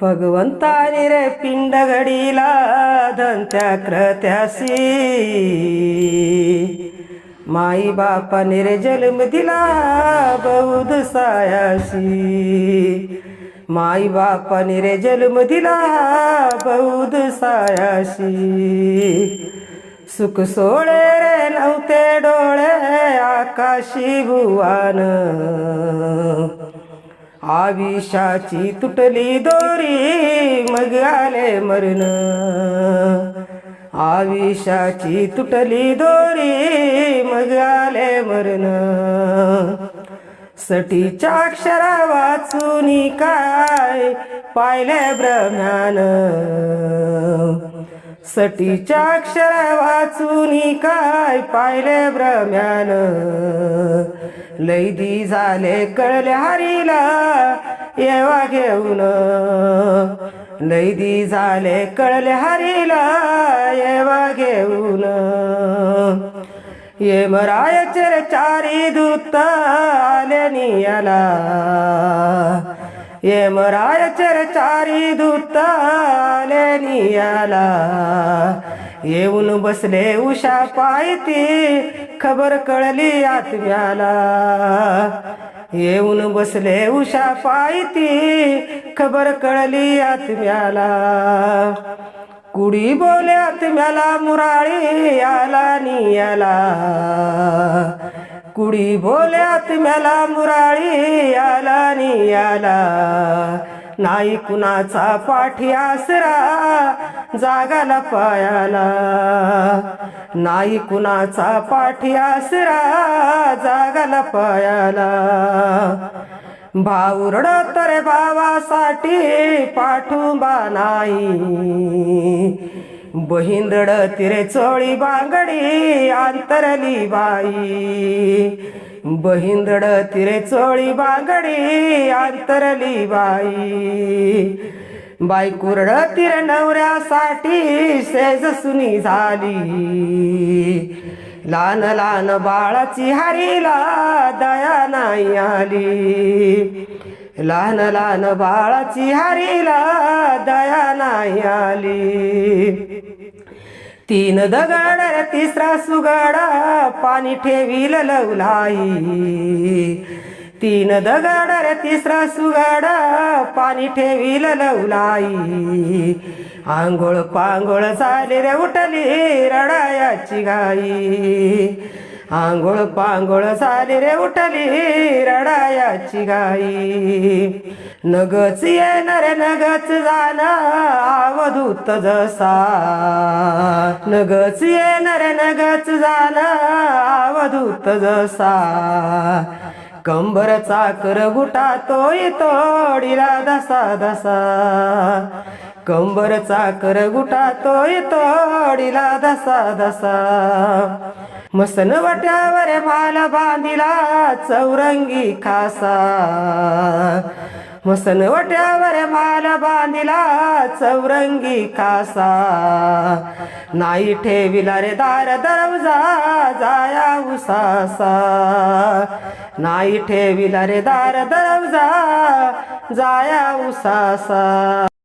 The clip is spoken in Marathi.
भगवंतानी रे पिंड घडीला धनत्या क्रत्यासी माई बापाने रे जन्म दिला बौद्ध सायाशी माई बापाने रे जन्म दिला बौद्ध सायाशी सुख सोळे रे नव्हते डोळे आकाशी भुवान आविषाची तुटली दोरी मग आले मरण. आविषाची तुटली दोरी मग आले मरण. सटीच्या अक्षरा वाचून काय पाहिले ब्रह्म्यान? सटीच्या अक्षरा वाचून काय पाहिले ब्रह्म्यान? लैदी झाले कळले हरीला येवा घेऊन. लैदी झाले कळले हरीला येवा घेऊन. ये मरायचे चारी दूत आले नियाला. ये मरायचे चारी दूत आले नियाला. येऊन बसले उषा पायती खबर कळली आत्म्याला. येऊन बसले उषा पायती खबर कळली आत्म्याला. कुडी बोले आत्म्याला मुराळी आला नियाला. कुडी बोल्यात मेला मुराळी आला नियाला नाही कुणाचा पाठी आसरा जागाला पायाला. नाही कुणाचा पाठी आसरा जागाला पायाला. भाऊ रडत रे भावासाठी पाठुंबा नाही. बहीण रडती चोळी बांगडी आंतरली बाई. बहीण तिरे रे चोळी बांगडी आंतरली बाई. बाई कुरड तिर नवऱ्यासाठी सेज सुनी झाली. लहान लहान बाळाची हरीला दया नाही आली. लहान लहान बाळाची हरीला दया नाही आली. तीन दगड तिसरा सुगडा पाणी ठेवील लवलाई. तीन दगड तिसरा सुगाडा पाणी ठेवील लवलाई. आंघोळ पांघोळ झाली रे उठली रडायाची गाई आंघोळ पांघोळ साली रे उठली रडायाची गाई. नगच येणार नगच जाणार आवधूत जसा. नगच येणार नगच जाणार आवधूत जसा. कंबर चाकर गुटातोय तोडीला दसा दसा कंबर चाकर गुटातोय तोडीला दसा दसा मसन वट्यावर माल बांधिला चौरंगी खासा मसन वट्यावर माल बांधिला चौरंगी खासा नाही ठेविला रे दार दरवजा जाया उसासा. नाही ठेविला रे दार दरवजा जाया उसासा.